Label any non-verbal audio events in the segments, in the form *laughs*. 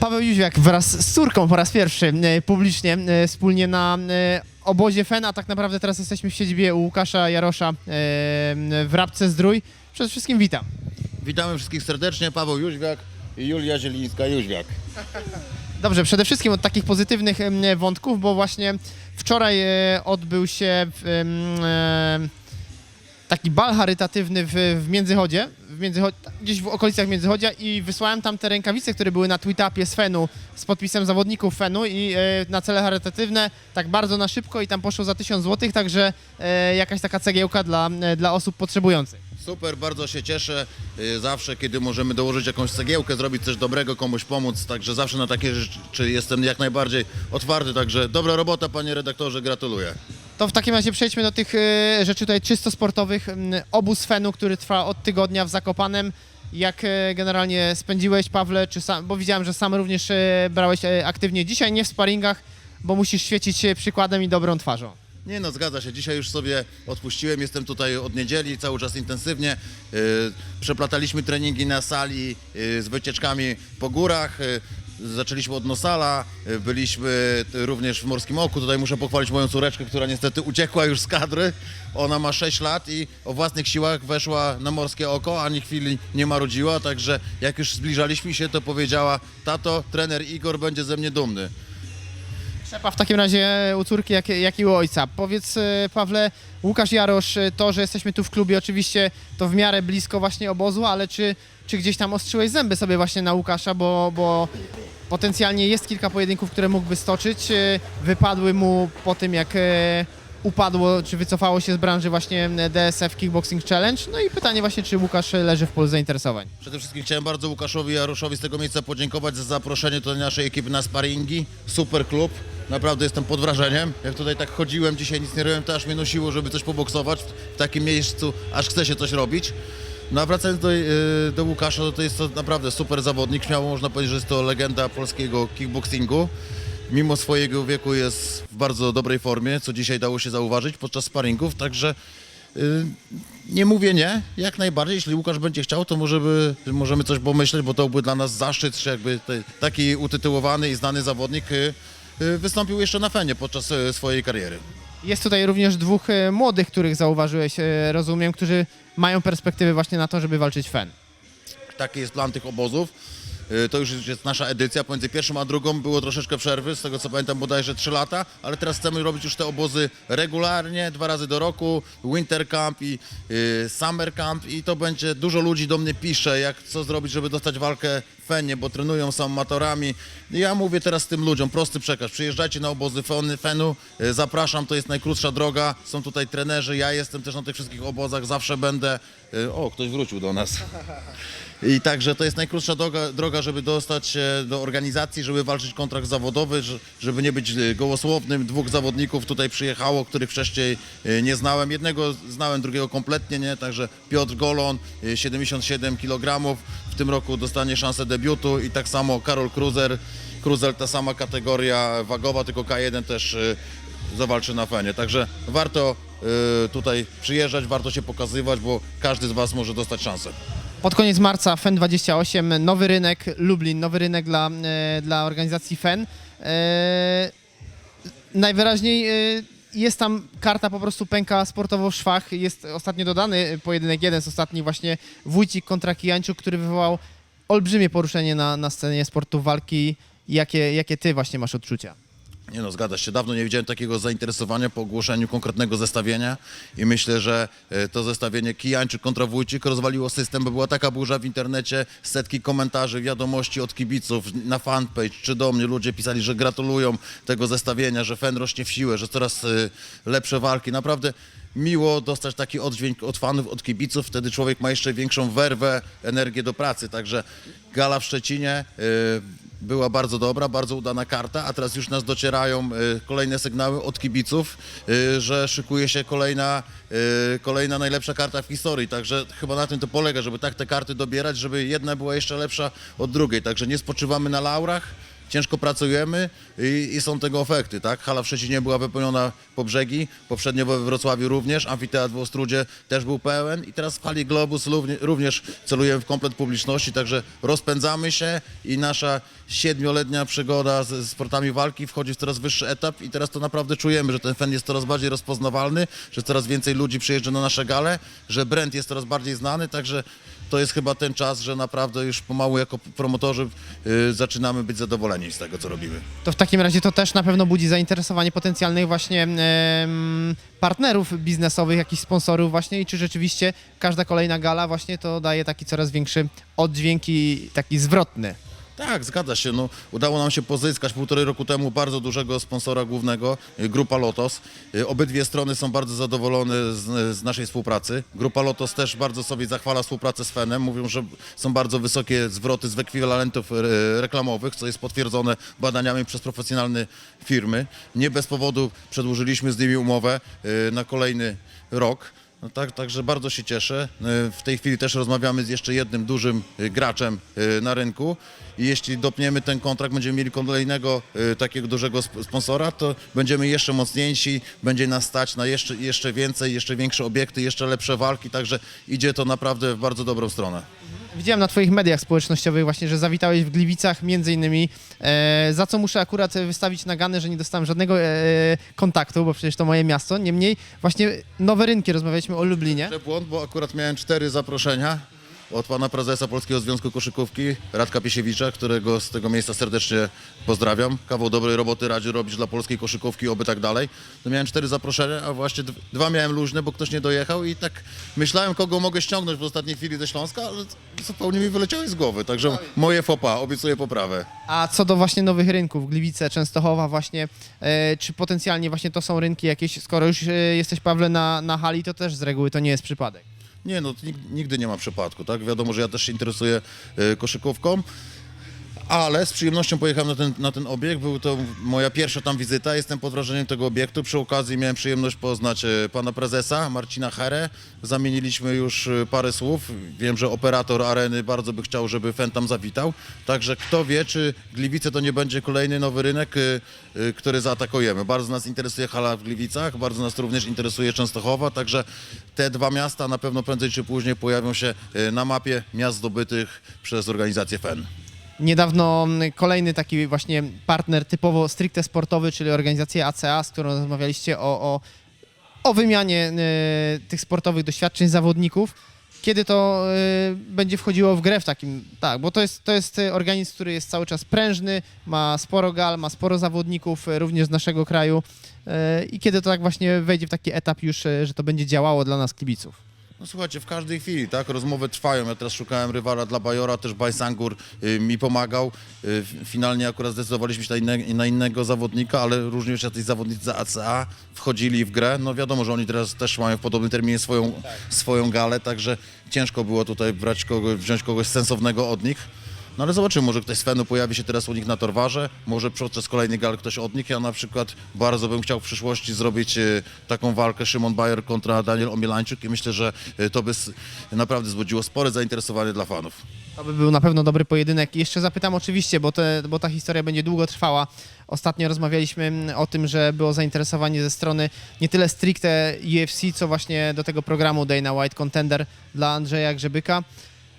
Paweł Jóźwiak wraz z córką po raz pierwszy e, publicznie e, wspólnie na e, obozie FEN, a tak naprawdę teraz jesteśmy w siedzibie u Łukasza Jarosza w Rabce Zdrój. Przede wszystkim witam. Witamy wszystkich serdecznie, Paweł Jóźwiak i Julia Zielińska-Jóźwiak. Dobrze, przede wszystkim od takich pozytywnych wątków, bo właśnie wczoraj odbył się taki bal charytatywny w, w Międzychodzie, Międzycho- gdzieś w okolicach Międzychodzia i wysłałem tam te rękawice, które były na tweetupie z Fenu z podpisem zawodników Fenu i e, na cele charytatywne tak bardzo na szybko i tam poszło za 1000 zł, także e, jakaś taka cegiełka dla, e, dla osób potrzebujących. Super, bardzo się cieszę. y, Zawsze, kiedy możemy dołożyć jakąś cegiełkę, zrobić coś dobrego, komuś pomóc, także zawsze na takie rzeczy jestem jak najbardziej otwarty. Także dobra robota, panie redaktorze, gratuluję. To w takim razie przejdźmy do tych e, rzeczy tutaj czysto sportowych. Obóz Fenu, który trwa od tygodnia w Zakopanem. Jak e, generalnie spędziłeś, Pawle, czy sam, bo widziałem, że sam również e, brałeś aktywnie dzisiaj, nie w sparingach, bo musisz świecić e, przykładem i dobrą twarzą. Nie no, zgadza się. Dzisiaj już sobie odpuściłem. Jestem tutaj od niedzieli, cały czas intensywnie. Przeplataliśmy treningi na sali z wycieczkami po górach. Zaczęliśmy od Nosala, yy, byliśmy również w Morskim Oku. Tutaj muszę pochwalić moją córeczkę, która niestety uciekła już z kadry. Ona ma 6 lat i o własnych siłach weszła na Morskie Oko, ani chwili nie marudziła. Także jak już zbliżaliśmy się, to powiedziała, tato, trener Igor będzie ze mnie dumny. Szepa w takim razie u córki, jak, jak i u ojca. Powiedz, e, Pawle, Łukasz Jarosz, e, to, że jesteśmy tu w klubie, oczywiście to w miarę blisko właśnie obozu, ale czy, czy gdzieś tam ostrzyłeś zęby sobie właśnie na Łukasza, bo, bo potencjalnie jest kilka pojedynków, które mógłby stoczyć. e, Wypadły mu po tym, jak e, upadło, czy wycofało się z branży właśnie DSF Kickboxing Challenge. No i pytanie właśnie, czy Łukasz leży w polu zainteresowań. Przede wszystkim chciałem bardzo Łukaszowi Jaroszowi z tego miejsca podziękować za zaproszenie do naszej ekipy na sparingi. Super klub. Naprawdę jestem pod wrażeniem. Jak tutaj tak chodziłem, dzisiaj nic nie robiłem, to aż mnie nosiło, żeby coś poboksować w takim miejscu, aż chce się coś robić. No a wracając do, yy, do Łukasza, to, to jest to naprawdę super zawodnik. Śmiało można powiedzieć, że jest to legenda polskiego kickboxingu. Mimo swojego wieku jest w bardzo dobrej formie, co dzisiaj dało się zauważyć podczas sparingów, także Y, Nie mówię nie, jak najbardziej. Jeśli Łukasz będzie chciał, to może by, możemy coś pomyśleć, bo to byłby dla nas zaszczyt, że jakby taki utytułowany i znany zawodnik y, wystąpił jeszcze na Fenie podczas swojej kariery. Jest tutaj również dwóch e, młodych, których zauważyłeś, e, rozumiem, którzy mają perspektywy właśnie na to, żeby walczyć FEN. Taki jest plan tych obozów. Y, To już jest nasza edycja. Pomiędzy pierwszą a drugą było troszeczkę przerwy, z tego co pamiętam bodajże 3 lata, ale teraz chcemy robić już te obozy regularnie, dwa razy do roku, winter camp i summer camp i to będzie, dużo ludzi do mnie pisze, jak co zrobić, żeby dostać walkę Fenie, bo trenują, są amatorami. Ja mówię teraz tym ludziom, prosty przekaz, przyjeżdżajcie na obozy Fenu, y, zapraszam, to jest najkrótsza droga, są tutaj trenerzy, ja jestem też na tych wszystkich obozach, zawsze będę. Y, O, ktoś wrócił do nas. I także to jest najkrótsza droga, droga, żeby dostać się do organizacji, żeby walczyć kontrakt zawodowy, że- żeby nie być e, gołosłownym. Dwóch zawodników tutaj przyjechało, których wcześniej e, nie znałem. Jednego znałem, drugiego kompletnie nie, także Piotr Golon, e, 77 kg, w tym roku dostanie szansę debiutu i tak samo Karol Kruzer. Kruzer ta sama kategoria wagowa, tylko K1 też e, zawalczy na fenie. Także warto e, tutaj przyjeżdżać, warto się pokazywać, bo każdy z Was może dostać szansę. Pod koniec marca FEN 28, nowy rynek Lublin, nowy rynek dla, e, dla organizacji FEN. Najwyraźniej jest tam karta po prostu pęka sportowo w szwach. Jest ostatnio dodany pojedynek jeden z ostatnich właśnie Wójcik kontra Kijańczuk, który wywołał olbrzymie poruszenie na, na scenie sportu walki. Jakie, jakie ty właśnie masz odczucia? Nie no, zgadza się. Dawno nie widziałem takiego zainteresowania po ogłoszeniu konkretnego zestawienia i myślę, że e, to zestawienie Kijańczyk kontra Wójcik rozwaliło system, bo była taka burza w internecie, setki komentarzy, wiadomości od kibiców na fanpage czy do mnie. Ludzie pisali, że gratulują tego zestawienia, że fen rośnie w siłę, że coraz e, lepsze walki. Naprawdę miło dostać taki oddźwięk od fanów, od kibiców. Wtedy człowiek ma jeszcze większą werwę, energię do pracy. Także gala w Szczecinie e, była bardzo dobra, bardzo udana karta, a teraz już nas docierają y, kolejne sygnały od kibiców, y, że szykuje się kolejna, y, kolejna najlepsza karta w historii. Także chyba na tym to polega, żeby tak te karty dobierać, żeby jedna była jeszcze lepsza od drugiej. Także nie spoczywamy na laurach. Ciężko pracujemy i, i są tego efekty, tak? Hala w Szczecinie była wypełniona po brzegi, poprzednio we Wrocławiu również, amfiteatr w Ostrudzie też był pełen i teraz w hali Globus równie- również celujemy w komplet publiczności, także rozpędzamy się i nasza siedmioletnia przygoda ze sportami walki wchodzi w coraz wyższy etap i teraz to naprawdę czujemy, że ten fen jest coraz bardziej rozpoznawalny, że coraz więcej ludzi przyjeżdża na nasze gale, że brand jest coraz bardziej znany, także to jest chyba ten czas, że naprawdę już pomału jako promotorzy y, zaczynamy być zadowoleni z tego, co robimy. To w takim razie to też na pewno budzi zainteresowanie potencjalnych właśnie partnerów biznesowych, jakichś sponsorów właśnie i czy rzeczywiście każda kolejna gala właśnie to daje taki coraz większy oddźwięk i taki zwrotny. Tak, zgadza się. No, udało nam się pozyskać półtorej roku temu bardzo dużego sponsora głównego, y, Grupa Lotos. Y, Obydwie strony są bardzo zadowolone z, z naszej współpracy. Grupa Lotos też bardzo sobie zachwala współpracę z Fenem. Mówią, że są bardzo wysokie zwroty z ekwiwalentów y, reklamowych, co jest potwierdzone badaniami przez profesjonalne firmy. Nie bez powodu przedłużyliśmy z nimi umowę na kolejny rok. No tak, także bardzo się cieszę. Y, W tej chwili też rozmawiamy z jeszcze jednym dużym y, graczem y, na rynku i jeśli dopniemy ten kontrakt, będziemy mieli kolejnego takiego dużego sp- sponsora, to będziemy jeszcze mocniejsi, będzie nas stać na jeszcze, jeszcze więcej, jeszcze większe obiekty, jeszcze lepsze walki, także idzie to naprawdę w bardzo dobrą stronę. Widziałem na Twoich mediach społecznościowych właśnie, że zawitałeś w Gliwicach między innymi, e, za co muszę akurat wystawić nagany, że nie dostałem żadnego e, kontaktu, bo przecież to moje miasto. Niemniej właśnie nowe rynki, rozmawialiśmy o Lublinie. Błąd, bo akurat miałem cztery zaproszenia od pana prezesa Polskiego Związku Koszykówki, Radka Piesiewicza, którego z tego miejsca serdecznie pozdrawiam. Kawał dobrej roboty radzi robić dla polskiej koszykówki, oby tak dalej. To miałem cztery zaproszenia, a właśnie dwa miałem luźne, bo ktoś nie dojechał i tak myślałem, kogo mogę ściągnąć w ostatniej chwili ze Śląska, ale zupełnie mi wyleciały z głowy. Także moje fopa, obiecuję poprawę. A co do właśnie nowych rynków, Gliwice, Częstochowa właśnie, e, czy potencjalnie właśnie to są rynki jakieś, skoro już e, jesteś Pawle na, na hali, to też z reguły to nie jest przypadek. Nie, no nigdy nie ma przypadku, tak? Wiadomo, że ja też się interesuję y, koszykówką, ale z przyjemnością pojechałem na ten, na ten obiekt. Był to moja pierwsza tam wizyta, jestem pod wrażeniem tego obiektu. Przy okazji miałem przyjemność poznać y, pana prezesa Marcina Herę. Zamieniliśmy już y, parę słów. Wiem, że operator areny bardzo by chciał, żeby Fen tam zawitał. Także kto wie, czy Gliwice to nie będzie kolejny nowy rynek, y, który zaatakujemy. Bardzo nas interesuje hala w Gliwicach, bardzo nas również interesuje Częstochowa, także te dwa miasta na pewno prędzej czy później pojawią się na mapie miast zdobytych przez organizację FEN. Niedawno mm, kolejny taki właśnie partner typowo stricte sportowy, czyli organizacja ACA, z którą rozmawialiście o, o, o wymianie e, tych sportowych doświadczeń zawodników. Kiedy to e, będzie wchodziło w grę w takim, tak, bo to jest, to jest e, organizm, który jest cały czas prężny, ma sporo gal, ma sporo zawodników e, również z naszego kraju e, i kiedy to tak właśnie wejdzie w taki etap już, e, że to będzie działało dla nas kibiców. No słuchajcie, w każdej chwili, tak, rozmowy trwają. Ja teraz szukałem rywala dla Bajora, też Bajsangur y, mi pomagał. Y, finalnie akurat zdecydowaliśmy się na, inne, na innego zawodnika, ale również jacyś zawodnicy za ACA wchodzili w grę. No wiadomo, że oni teraz też mają w podobnym terminie swoją, swoją galę, także ciężko było tutaj brać kogoś, wziąć kogoś sensownego od nich. No ale zobaczymy, może ktoś z Fenu pojawi się teraz u nich na Torwarze, może podczas kolejnej gal ktoś od nich. Ja na przykład bardzo bym chciał w przyszłości zrobić e, taką walkę Szymon Bayer kontra Daniel Omielańczuk i myślę, że e, to by naprawdę wzbudziło spore zainteresowanie dla fanów. To by był na pewno dobry pojedynek. Jeszcze zapytam oczywiście, bo, te, bo ta historia będzie długo trwała. Ostatnio rozmawialiśmy mm, o tym, że było zainteresowanie ze strony nie tyle stricte UFC, co właśnie do tego programu Dana White Contender dla Andrzeja Grzebyka.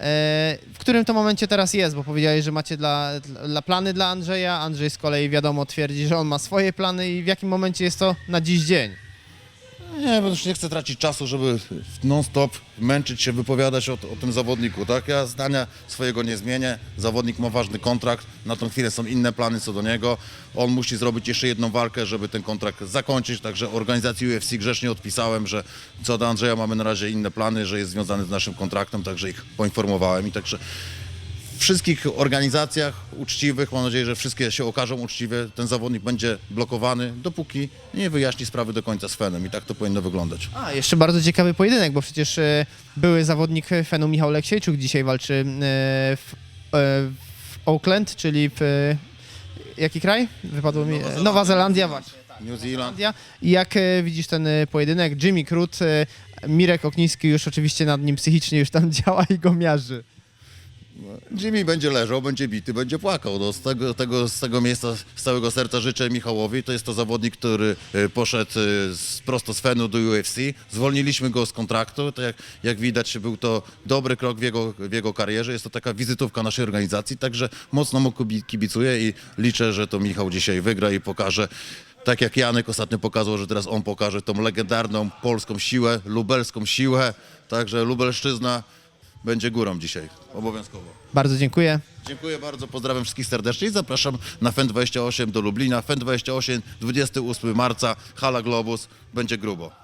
E, W którym to momencie teraz jest? Bo powiedziałeś, że macie dla, dla plany dla Andrzeja. Andrzej z kolei wiadomo twierdzi, że on ma swoje plany i w jakim momencie jest to na dziś dzień? Nie, bo już nie chcę tracić czasu, żeby non-stop męczyć się, wypowiadać o, o tym zawodniku, tak? Ja zdania swojego nie zmienię. Zawodnik ma ważny kontrakt, na tą chwilę są inne plany co do niego. On musi zrobić jeszcze jedną walkę, żeby ten kontrakt zakończyć, także organizacji UFC grzecznie odpisałem, że co do Andrzeja mamy na razie inne plany, że jest związany z naszym kontraktem, także ich poinformowałem i także wszystkich organizacjach uczciwych, mam nadzieję, że wszystkie się okażą uczciwie, ten zawodnik będzie blokowany, dopóki nie wyjaśni sprawy do końca z Fenem i tak to powinno wyglądać. A, jeszcze bardzo ciekawy pojedynek, bo przecież e, były zawodnik Fenu Michał Leksiejczuk dzisiaj walczy e, w, e, w Auckland, czyli w... E, jaki kraj? Wypadło mi... Nowa Nowa Zelandia, właśnie. New Zealand. I jak e, widzisz ten e, pojedynek? Jimmy Krut, e, Mirek Okniński już oczywiście nad nim psychicznie już tam *laughs* działa i go miarzy. Jimmy będzie leżał, będzie bity, będzie płakał. No, z, tego, tego, z tego miejsca, z całego serca życzę Michałowi. To jest to zawodnik, który e, poszedł e, z, prosto z Fenu do UFC. Zwolniliśmy go z kontraktu. To jak, jak widać, był to dobry krok w jego, w jego karierze. Jest to taka wizytówka naszej organizacji, także mocno mu kibi- kibicuję i liczę, że to Michał dzisiaj wygra i pokaże. Tak jak Janek ostatnio pokazał, że teraz on pokaże tą legendarną polską siłę, lubelską siłę. Także Lubelszczyzna będzie górą dzisiaj, obowiązkowo. Bardzo dziękuję. Dziękuję bardzo, pozdrawiam wszystkich serdecznie i zapraszam na FEN28 do Lublina. FEN28 28 marca, Hala Globus, będzie grubo.